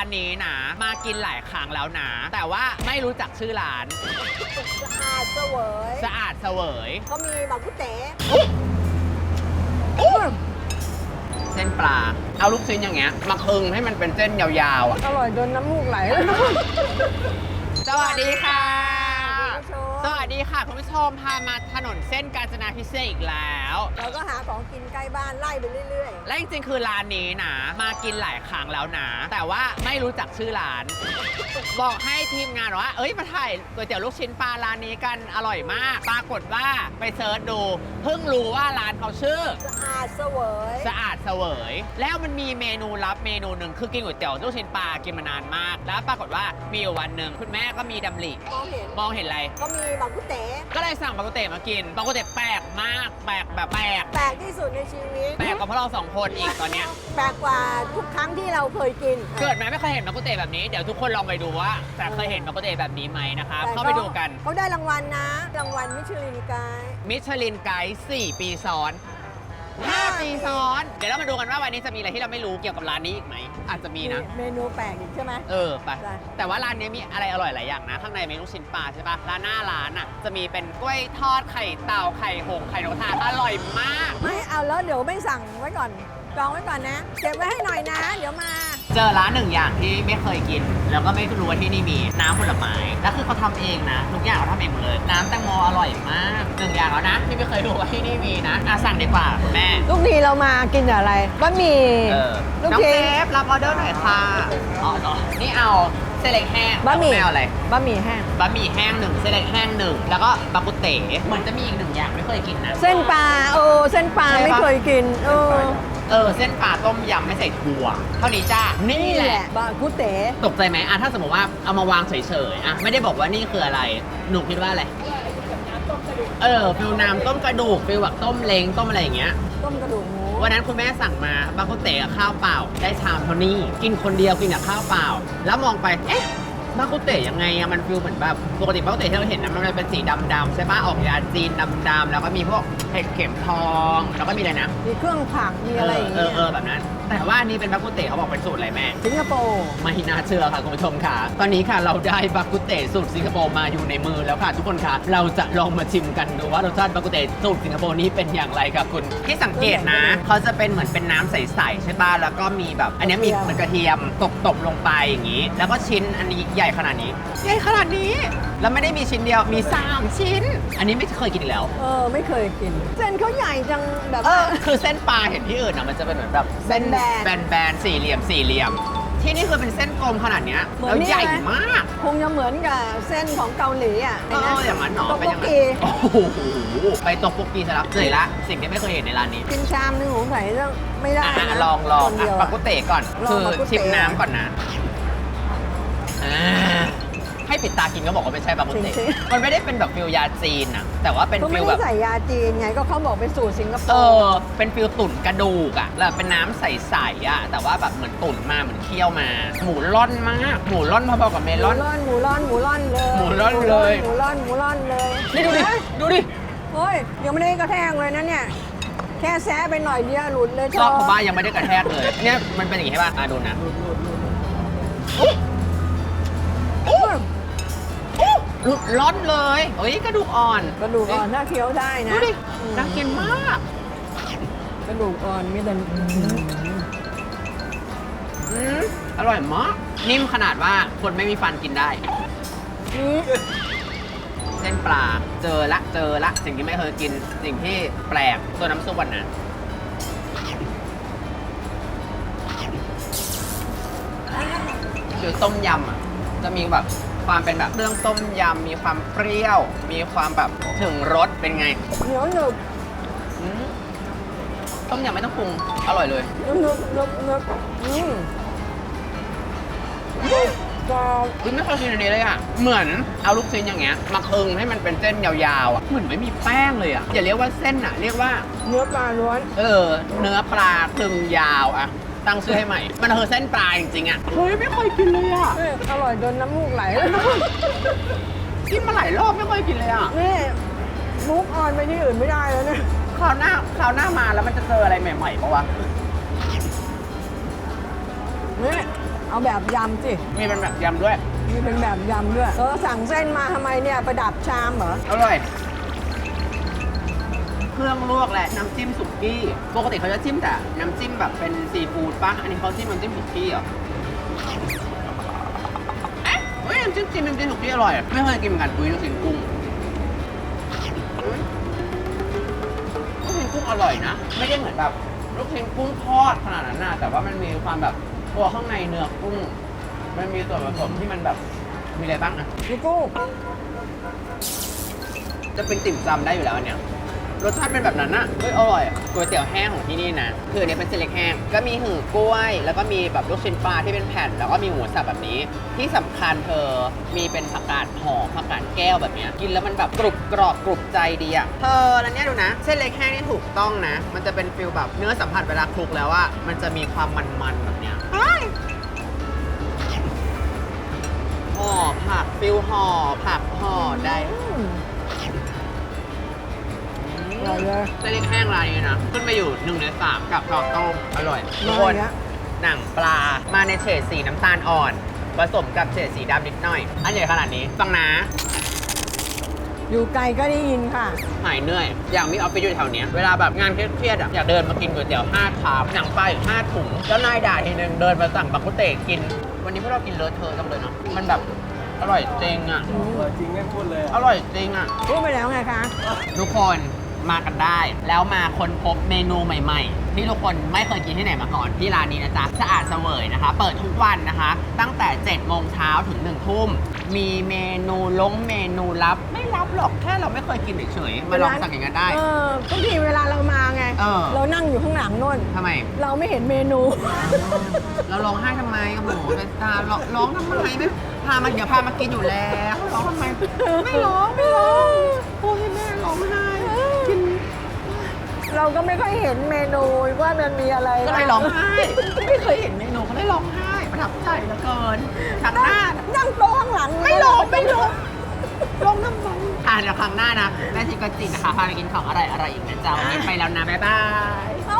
านนี้นะมากินหลายครั้งแล้วนะแต่ว่าไม่รู้จักชื่อร้าน สะอาดเสวยสะอาดเสวยเขามีบักกุเต๋เส้นปลา เอาลูกชิ้นอย่างเงี้ยมาคึงให้มันเป็นเส้นยาวๆอะอร่อยจนน้ำมูกไหลเลย สวัสดีค่ะคุณผู้ชม สวัส ดีค่ะคุณผู้ชมพามาถนนเส้นกาญจนาพิเศษกอีกแล้ว เราก็หาของกินใกล้บ้านไล่ไปเรื่อยและจริงๆ คือร้านนี้นะ มากินหลายครั้งแล้วนะ แต่ว่าไม่รู้จักชื่อร้าน บอกให้ทีมงานว่า เอ้ยมาถ่ายก๋วยเตี๋ยวลูกชิ้นปลาร้านนี้กันอร่อยมาก ปรากฏว่าไปเซิร์ชดู เพิ่งรู้ว่าร้านเขาชื่อ ๆ สะอาดเสวยสะอาดเสวย แล้วมันมีเมนูลับเมนูหนึ่งคือกินก๋วยเตี๋ยวลูกชิ้นปลากินมานานมาก แล้วปรากฏว่ามีอยู่วันหนึ่งคุณแม่ก็มีดำริมองเห็น มองเห็นอะไรเขามีบักกุเต๋ก็เลยสั่งปากุเตะมากินปากุเตะแปลกมากแปลกแบบแปลกแปลกที่สุดในชีวิต แปลกกว่าพวกเราสองคนอีกตอนเนี้ย แปลกกว่าทุกครั้งที่เราเคยกิน เกิดมาไม่เคยเห็นปากุเตะแบบนี้ เดี๋ยวทุกคนลองไปดูว่าแต่เคยเห็นปากุเตะแบบนี้ไหมนะคะแต่เข้าไปดูกัน เขาได้รางวัลนะ รางวัลมิชลินไกด์มิชลินไกด์4ปีซ้อน 5 ปีซ้อน เดี๋ยวเรามาดูกันว่าวันนี้จะมีอะไรที่เราไม่รู้เกี่ยวกับร้านนี้อีกไหม อาจจะมีนะ เมนูแปลกอีกใช่ไหม เออไปได้ แต่ว่าร้านนี้มีอะไรอร่อยหลายอย่างนะ ข้างในมีลูกชิ้นปลาใช่ปะร้านหน้าร้านอะจะมีเป็นกล้วยทอดไข่เต่าไข่หงส์ไข่นกกระทาอร่อยมาก ไม่เอาแล้วเดี๋ยวไม่สั่งไว้ก่อนจองไว้ก่อนนะ เก็บไว้ให้หน่อยนะ เดี๋ยวมา เจอร้านหนึ่งอย่างที่ไม่เคยกิน แล้วก็ไม่รู้ว่าที่นี่มีน้ำผลไม้แล้วคือเขาทำเองนะทุกอย่างเขาทำเองหมดเลย น้ำแตงโมอร่อยมากหนึ่งอย่างแล้วนะ ที่ไม่เคยรู้ว่าที่นี่มีนะอะสั่งดีกว่าคุณแม่ ลูกทีเรามากินอะไรบะหมี่เออลูกน้องชิ้เจนฟรับออเดอร์หน่อยค่ะอ๋อเหรอนี่เอาเส้นเล็กแห้งบะหมี่แล้วคุณแม่เอาอะไร บะหมี่แห้ง บะหมี่แห้งหนึ่งเส้นเล็กแห้งหนึ่งแล้วก็บากุเต๋เหมือนจะมีอีกหนึ่งอย่างไม่เคยกินนะ เส้นปลาเออเส้นปลาใช่ปะ ไม่เคยกินเออ เออ เส้นปลาต้มยำไม่ใส่ถั่วเท่านี้จ้านี่แหละบะกุเต๋ตกใจไหมอะถ้าสมมติว่าเอามาวางเฉยๆอะไม่ได้บอกว่านี่คืออะไร หนูคิดว่าอะไรเออฟิลน้ำต้มกระดูกฟิลแบบต้มเล้งต้มอะไรอย่างเงี้ย ต้มกระดูกหมูวันนั้นคุณแม่สั่งมาบางคนเตะกับข้าวเปล่า ได้ชามเท่านี้ กินคนเดียวกินกับข้าวเปล่า แล้วมองไปเอ๊ะ บางกุเตะยังไงอะมันฟิลเหมือนแบบปกติบางกุเตะที่เราเห็นนะมันเป็นสีดำๆใช่ปะออกยาจีนดำๆแล้วก็มีพวกเห็ดเข็มทอง แล้วก็มีอะไรนะ มีเครื่องผักมีอะไรอย่างเอเงี้อย เออแบบนั้น แต่ว่าอันนี่เป็นบากุเตะเขาบอกเป็นสูตรอะไรแม่ สิงคโปร์ไม่น่าเชื่อค่ะคุณผู้ชมค่ะ ตอนนี้ค่ะเราได้บากุเตะสูตรสิงคโปร์มาอยู่ในมือแล้วค่ะทุกคนค่ะ เราจะลองมาชิมกันดูว่ารสชาติบากุเตะสูตรสิงคโปร์นี้เป็นอย่างไรครับคุณที่สังเกตนะเขาจะเป็นเหมือนเป็นน้ำใสๆใช่ป่ะแล้วก็มีแบบ อันนี้มีเหมือนกระเทียมตบๆลงไปอย่างนี้ แล้วก็ชิ้นอันนี้ใหญ่ขนาดนี้ใหญ่ขนาดนี้แล้วไม่ได้มีชิ้นเดียวมีสามชิ้น อันนี้ไม่เคยกินอีกแล้ว เออ ไม่เคยกิน เส้นเขาใหญ่จังแบบเอว่า อคือเส้นปลาเห็นที่อื่นอะมันจะเป็นเหมือนแบบเส้นแบแบนนแบนๆสี่เหลี่ยมสี่เหลี่ยม ที่นี่คือเป็นเส้นกลมขนาดเนี้ยเหมือนแล้วนี่ใหญ่ไหม มาก คงจะเหมือนกับเส้นของเกาหลีอะเอออย่างนั้นหนอต๊อกเป็นโบอย่างนั้กีนโอ้โหไปตกปุกกีซะแล้วเลยละ สิ่งที่ไม่เคยเห็นในร้านนี้กินชามหนึงผมใส่ต้องไม่ได้อะนะลองลองคนเดีอะยวปัอะกกุเตะก่อน ลองคือปักกุเต๋ชิมน้ำก่อนนะอ่าให้ ปิดตากินก็บอกว่าไม่ใช่ปักกุเตะจริง มันไม่ได้เป็นแบบฟิลยาจีนนะแต่ว่าเป็นก็ฟิไม่ลแบได้บ ใส่ยาจีนไงก็เขาบอกเป็นสูตรสิงคโปเอร์อ เป็นฟิลตุ๋นกระดูกอะแล้วเป็นน้ำใสๆอะแต่ว่าแบบเหมือนตุ๋นมาเหมือนเคี่ยวมา หมูร่อนมาก หมูร่อนพอๆกับเมหลมูอน ร่อนหมูร่อนหมูร่อนเลยหมูร่อนเลย หมูร่อนหมูร่อนเลยนี่ดูดิเฮ้ยดูดิ โอ้ยยังไม่ได้กระแทกเลยนะเนี่ยแค่แซะไปหน่อยเดียวหลุดเลยรอบของบ้านยังไม่ได้กระแทกเลย เนี่ยมันเป็นอย่างงี้ใช่ป่ะอะดูนะ หลุด ร่อนเลยเฮ้ยกระดูกอ่อนกระดูกอ่อนน่าเคี้ยวได้ดูนะดิอืมน่ากินมาก กระดูกอ่อนมีแต่อืมอร่อยมากนิ่มขนาดว่าคนไม่มีฟันกินได้นี่เส้นปลาเจอละเจอละสิ่งที่ไม่เคยกิน สิ่งที่แปลกตัวน้ำซุปวันนั้นคือต้มยำอะ จะมีแบบ ความเป็นแบบเครื่องต้มยำมีความเปรี้ยว มีความแบบถึงรสเป็นไงเหนียวหนึบอืมต้มยำไม่ต้องปรุงอร่อยเลย หนึบหนึบหนึบหนึบอืม กรอบคือไม่เคยกินอันนี้เลยอะ เหมือนเอาลูกชิ้นอย่างเงี้ยมาคึงให้มันเป็นเส้นยาวๆอะ เหมือนไม่มีแป้งเลยอะ อย่าเรียกว่าเส้นอะ เรียกว่า เนื้อปลาล้วน เออ เนื้อปลาคลึงยาวอะตั้งชื่อให้ใหม่ มันคือเส้นปลาจริงๆอะเฮ้ยไม่เคยกินเลยอะเอ้ยอร่อยจนน้ำมูกไหลเลยกินมาหลายรอบไม่เคยกินเลยอะนี่มุกออนไปที่อื่นไม่ได้แล้วเนี่ย คราวหน้าคราวหน้ามาแล้วมันจะเจออะไรใหม่ๆปะวะ นี่เอาแบบยำสิมีเป็นแบบยำด้วย มีเป็นแบบยำด้วย เออสั่งเส้นมาทำไมเนี่ยประดับชามเหรอ อร่อย เครื่องลวกและน้ำจิ้มสุกี้ ปกติเขาจะจิ้มแต่น้ำจิ้มแบบเป็นซีฟู้ดป่ะอันนี้เขาจิ้มน้ำจิ้มสุกี้เหรอเอ๊ะเฮ้ยน้ำจิ้มจิ้มน้ำจิ้มสุกี้อร่อย ไม่เคยกินเหมือนกันอุ้ยลูกชิ้นกุ้งอุ๊ยลูกชิ้นกุ้งอร่อยนะ ไม่ได้เหมือนแบบลูกชิ้นกุ้งทอดขนาดนั้นนะแต่ว่ามันมีความแบบ ตัวข้างในเนื้อกุ้ง มันมีส่วนผสมที่มันแบบมีอะไรบ้างนะพี่กุ้งจะเป็นติ่มซำได้อยู่แล้วอันเนี่ย รสชาติเป็นแบบนั้นอะเฮ้ยอร่อยก๋วยเตี๋ยวแห้งของที่นี่นะ คืออันนี้เป็นเส้นเล็กแห้ง ก็มีหือกล้วย แล้วก็มีแบบลูกชิ้นปลาที่เป็นแผ่น แล้วก็มีหมูสับแบบนี้ ที่สำคัญเธอ มีเป็นผักกาดหอมผักกาดแก้วแบบเนี้ยกินแล้วมันแบบกรุบกรอบกรุบใจดีอะเธอแล้วเนี่ยดูนะ เส้นเล็กแห้งนี่ถูกต้องนะ มันจะเป็นฟิลแบบเนื้อสัมผัสเวลาคลุกแล้วอะมันจะมีความมันๆแบบเนี้ยห่อผักฟิลห่อผักห่อได้อืมอ ร่อยเลยเส้นเล็กแห้งร้านนี้นะ ขึ้นไปอยู่หนึ่งในสามกับข้าวต้มอร่อยทุกคนมาอีกแล้วหนังปลามาในเฉดสีน้ำตาลอ่อน ผสมกับเฉดสีดำนิดหน่อย อันใหญ่ขนาดนี้ฟังนะ อยู่ไกลก็ได้ยินค่ะ หายเหนื่อย อย่างมีออฟฟิศอยู่แถวเนี้ยเวลาแบบงานเครียดๆอะอยากเดินมากินก๋วยเตี๋ยว5ชามหนังปลาอีก5ถุงแล้วนายด่าทีนึงเดินมาสั่งบักกุเตกิน วันนี้พวกเรากินเลอะเทอะจังเลยเนาะมันแบบอร่อยจริงอะ จริงแม่งพูดเลย อร่อยจริงอะ พูดไปแล้วไงคะ ทุกคน มากันได้ แล้วมาค้นพบเมนูใหม่ ๆ ที่ทุกคนไม่เคยกินที่ไหนมาก่อนที่ร้านนี้นะจ๊ะสะอาดเสวยนะคะ เปิดทุกวันนะคะ ตั้งแต่7โมงเช้าถึง1ทุ่มมีเมนูลงเมนูลับไม่ลับหรอกแค่เราไม่เคยกินเฉยๆมาลองสั่งอย่างนั้นได้ เออทุกทีเวลาเรามาไงเออเรานั่งอยู่ข้างหลังนู่น ทำไม เราไม่เห็นเมนู เราร้องไห้ทำไมโอ้โหเป็นตาร้องร้องทำไมไม่พามาเดี๋ยวพามากินอยู่แล้วร้องทำไมไม่ร้องไม่ร้องโอ้ยแม่ร้องไห้กิน เราก็ไม่ค่อยเห็นเมนูว่ามันมีอะไรก็เลยร้องไห้ไม่เคยเห็นเมนูเขาเลยร้องไห้ประทับใจเหลือเกินครั้งหน้านั่งโต๊ะข้างหลังไม่ร้องไม่ร้องร้องทำไมอะเดี๋ยวครั้งหน้านะแม่ชิกจินะคะพาไปกินของอร่อยอร่อยๆอีกนะจ๊ะวันนี้ไปแล้วนะบ๊ายบายเอ้าทำไม